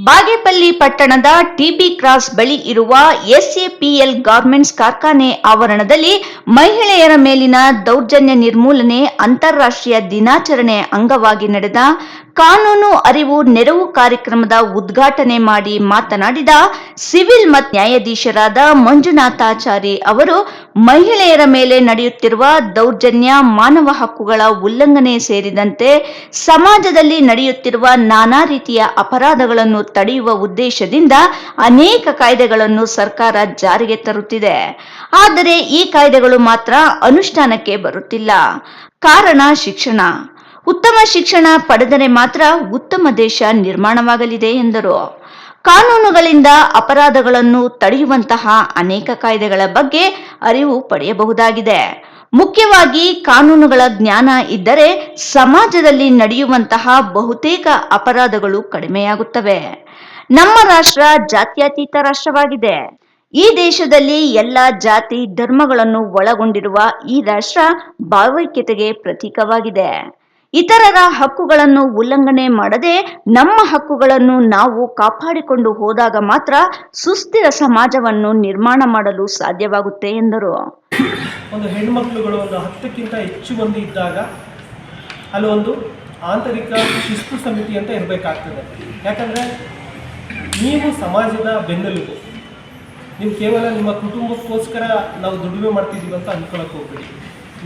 ಬಾಗೇಪಲ್ಲಿ ಪಟ್ಟಣದ TB cross ಬಳಿ ಇರುವ ಎಸ್ಎಪಿಎಲ್ ಗಾರ್ಮೆಂಟ್ಸ್ ಕಾರ್ಖಾನೆ ಆವರಣದಲ್ಲಿ ಮಹಿಳೆಯರ ಮೇಲಿನ ದೌರ್ಜನ್ಯ ನಿರ್ಮೂಲನೆ ಅಂತಾರಾಷ್ಟ್ರೀಯ ದಿನಾಚರಣೆ ಅಂಗವಾಗಿ ನಡೆದ ಕಾನೂನು ಅರಿವು ನೆರವು ಕಾರ್ಯಕ್ರಮದ ಉದ್ಘಾಟನೆ ಮಾಡಿ ಮಾತನಾಡಿದ ಸಿವಿಲ್ ಮತ್ತು ನ್ಯಾಯಾಧೀಶರಾದ ಮಂಜುನಾಥಾಚಾರಿ ಅವರು, ಮಹಿಳೆಯರ ಮೇಲೆ ನಡೆಯುತ್ತಿರುವ ದೌರ್ಜನ್ಯ, ಮಾನವ ಹಕ್ಕುಗಳ ಉಲ್ಲಂಘನೆ ಸೇರಿದಂತೆ ಸಮಾಜದಲ್ಲಿ ನಡೆಯುತ್ತಿರುವ ನಾನಾ ರೀತಿಯ ಅಪರಾಧಗಳನ್ನು ತಡೆಯುವ ಉದ್ದೇಶದಿಂದ ಅನೇಕ ಕಾಯ್ದೆಗಳನ್ನು ಸರ್ಕಾರ ಜಾರಿಗೆ ತರುತ್ತಿದೆ. ಆದರೆ ಈ ಕಾಯ್ದೆಗಳು ಮಾತ್ರ ಅನುಷ್ಠಾನಕ್ಕೆ ಬರುತ್ತಿಲ್ಲ. ಕಾರಣ ಶಿಕ್ಷಣ. ಉತ್ತಮ ಶಿಕ್ಷಣ ಪಡೆದರೆ ಮಾತ್ರ ಉತ್ತಮ ದೇಶ ನಿರ್ಮಾಣವಾಗಲಿದೆ ಎಂದರು. ಕಾನೂನುಗಳಿಂದ ಅಪರಾಧಗಳನ್ನು ತಡೆಯುವಂತಹ ಅನೇಕ ಕಾಯ್ದೆಗಳ ಬಗ್ಗೆ ಅರಿವು ಪಡೆಯಬಹುದಾಗಿದೆ. ಮುಖ್ಯವಾಗಿ ಕಾನೂನುಗಳ ಜ್ಞಾನ ಇದ್ದರೆ ಸಮಾಜದಲ್ಲಿ ನಡೆಯುವಂತಹ ಬಹುತೇಕ ಅಪರಾಧಗಳು ಕಡಿಮೆಯಾಗುತ್ತವೆ. ನಮ್ಮ ರಾಷ್ಟ್ರ ಜಾತ್ಯತೀತ ರಾಷ್ಟ್ರವಾಗಿದೆ. ಈ ದೇಶದಲ್ಲಿ ಎಲ್ಲ ಜಾತಿ ಧರ್ಮಗಳನ್ನು ಒಳಗೊಂಡಿರುವ ಈ ರಾಷ್ಟ್ರ ಭಾವೈಕ್ಯತೆಗೆ ಪ್ರತೀಕವಾಗಿದೆ. ಇತರರ ಹಕ್ಕುಗಳನ್ನು ಉಲ್ಲಂಘನೆ ಮಾಡದೆ ನಮ್ಮ ಹಕ್ಕುಗಳನ್ನು ನಾವು ಕಾಪಾಡಿಕೊಂಡು ಹೋದಾಗ ಮಾತ್ರ ಸುಸ್ಥಿರ ಸಮಾಜವನ್ನು ನಿರ್ಮಾಣ ಮಾಡಲು ಸಾಧ್ಯವಾಗುತ್ತೆ ಎಂದರು. ಒಂದು ಹೆಣ್ಮಕ್ಳುಗಳು ಒಂದು ಹತ್ತಕ್ಕಿಂತ ಹೆಚ್ಚು ಮಂದಿ ಇದ್ದಾಗ ಅಲ್ಲಿ ಒಂದು ಆಂತರಿಕ ಶಿಸ್ತು ಸಮಿತಿ ಅಂತ ಇರಬೇಕಾಗ್ತದೆ. ಯಾಕಂದರೆ ನೀವು ಸಮಾಜದ ಬೆನ್ನೆಲುಬು. ನೀವು ಕೇವಲ ನಿಮ್ಮ ಕುಟುಂಬಕ್ಕೋಸ್ಕರ ನಾವು ದುಡಿಮೆ ಮಾಡ್ತಿದ್ದೀವಿ ಅಂತ ಅನ್ಕೊಳಕ್ಕೆ ಹೋಗ್ಬೇಡಿ.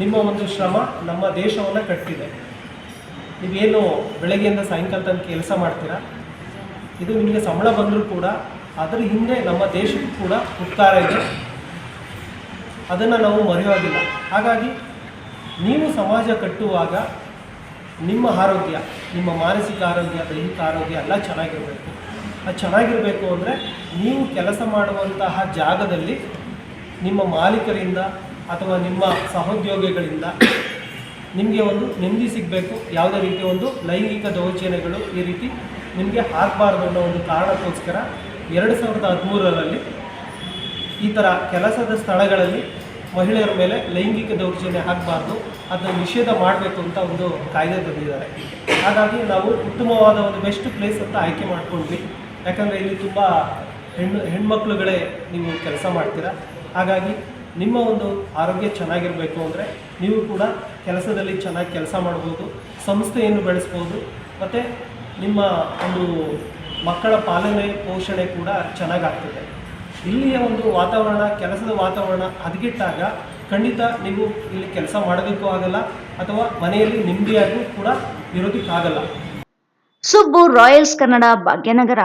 ನಿಮ್ಮ ಒಂದು ಶ್ರಮ ನಮ್ಮ ದೇಶವನ್ನು ಕಟ್ಟಿದೆ. ನೀವೇನು ಬೆಳಗ್ಗೆಯಿಂದ ಸಾಯಂಕಾಲ ತನಕ ಕೆಲಸ ಮಾಡ್ತೀರಾ? ಇದು ನಿಮಗೆ ಸಂಬಳ ಬಂದರೂ ಕೂಡ ಅದರ ಹಿಂದೆ ನಮ್ಮ ದೇಶಕ್ಕೂ ಕೂಡ ಉಪಕಾರ ಇದೆ. ಅದನ್ನು ನಾವು ಮರೆಯೋದಿಲ್ಲ. ಹಾಗಾಗಿ ನೀವು ಸಮಾಜ ಕಟ್ಟುವಾಗ ನಿಮ್ಮ ಆರೋಗ್ಯ, ನಿಮ್ಮ ಮಾನಸಿಕ ಆರೋಗ್ಯ, ದೈಹಿಕ ಆರೋಗ್ಯ ಎಲ್ಲ ಚೆನ್ನಾಗಿರಬೇಕು. ಅದು ಚೆನ್ನಾಗಿರಬೇಕು ಅಂದರೆ ನೀವು ಕೆಲಸ ಮಾಡುವಂತಹ ಜಾಗದಲ್ಲಿ ನಿಮ್ಮ ಮಾಲೀಕರಿಂದ ಅಥವಾ ನಿಮ್ಮ ಸಹೋದ್ಯೋಗಿಗಳಿಂದ ನಿಮಗೆ ಒಂದು ನೆಮ್ಮದಿ ಸಿಗಬೇಕು, ಯಾವುದೇ ರೀತಿಯ ಒಂದು ಲೈಂಗಿಕ ದೌರ್ಜನ್ಯಗಳು ಈ ರೀತಿ ನಿಮಗೆ ಹಾಕಬಾರ್ದು ಅನ್ನೋ ಒಂದು ಕಾರಣಕ್ಕೋಸ್ಕರ ಎರಡು ಸಾವಿರದ ಹದಿಮೂರರಲ್ಲಿ ಈ ಥರ ಕೆಲಸದ ಸ್ಥಳಗಳಲ್ಲಿ ಮಹಿಳೆಯರ ಮೇಲೆ ಲೈಂಗಿಕ ದೌರ್ಜನ್ಯ ಆಗಬಾರ್ದು ಅದನ್ನು ನಿಷೇಧ ಮಾಡಬೇಕು ಅಂತ ಒಂದು ಕಾಯ್ದೆ ತಂದಿದ್ದಾರೆ. ಹಾಗಾಗಿ ನಾವು ಉತ್ತಮವಾದ ಒಂದು ಬೆಸ್ಟ್ ಪ್ಲೇಸ್ ಅಂತ ಆಯ್ಕೆ ಮಾಡಿಕೊಂಡ್ವಿ. ಯಾಕಂದರೆ ಇಲ್ಲಿ ತುಂಬ ಹೆಣ್ಣು, ಹೆಣ್ಮಕ್ಳುಗಳೇ ನೀವು ಕೆಲಸ ಮಾಡ್ತೀರಾ? ಹಾಗಾಗಿ ನಿಮ್ಮ ಒಂದು ಆರೋಗ್ಯ ಚೆನ್ನಾಗಿರಬೇಕು ಅಂದರೆ ನೀವು ಕೂಡ ಕೆಲಸದಲ್ಲಿ ಚೆನ್ನಾಗಿ ಕೆಲಸ ಮಾಡ್ಬೋದು, ಸಂಸ್ಥೆಯನ್ನು ಬೆಳೆಸ್ಬೋದು, ಮತ್ತು ನಿಮ್ಮ ಒಂದು ಮಕ್ಕಳ ಪಾಲನೆ, ಪೋಷಣೆ ಕೂಡ ಚೆನ್ನಾಗಾಗ್ತದೆ. ಇಲ್ಲಿಯ ಒಂದು ವಾತಾವರಣ, ಕೆಲಸದ ವಾತಾವರಣ ಹದಗೆಟ್ಟಾಗ ಖಂಡಿತ ನೀವು ಇಲ್ಲಿ ಕೆಲಸ ಮಾಡೋದಕ್ಕೂ ಆಗಲ್ಲ, ಅಥವಾ ಮನೆಯಲ್ಲಿ ನೆಮ್ಮದಿಯಾಗೂ ಕೂಡ ಇರೋದಕ್ಕಾಗಲ್ಲ. ಸುಬ್ಬು ರಾಯಲ್ಸ್ ಕನ್ನಡ ಭಾಗ್ಯನಗರ.